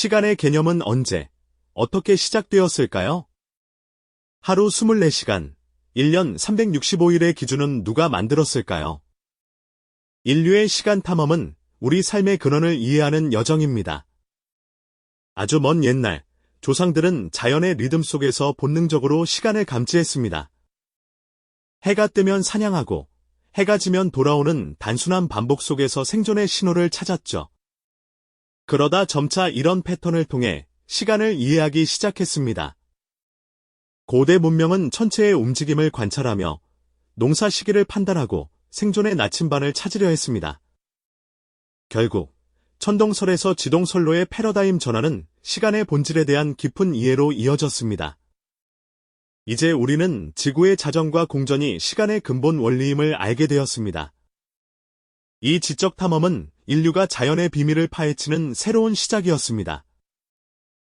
시간의 개념은 언제, 어떻게 시작되었을까요? 하루 24시간, 1년 365일의 기준은 누가 만들었을까요? 인류의 시간 탐험은 우리 삶의 근원을 이해하는 여정입니다. 아주 먼 옛날, 조상들은 자연의 리듬 속에서 본능적으로 시간을 감지했습니다. 해가 뜨면 사냥하고, 해가 지면 돌아오는 단순한 반복 속에서 생존의 신호를 찾았죠. 그러다 점차 이런 패턴을 통해 시간을 이해하기 시작했습니다. 고대 문명은 천체의 움직임을 관찰하며 농사 시기를 판단하고 생존의 나침반을 찾으려 했습니다. 결국 천동설에서 지동설로의 패러다임 전환은 시간의 본질에 대한 깊은 이해로 이어졌습니다. 이제 우리는 지구의 자전과 공전이 시간의 근본 원리임을 알게 되었습니다. 이 지적 탐험은 인류가 자연의 비밀을 파헤치는 새로운 시작이었습니다.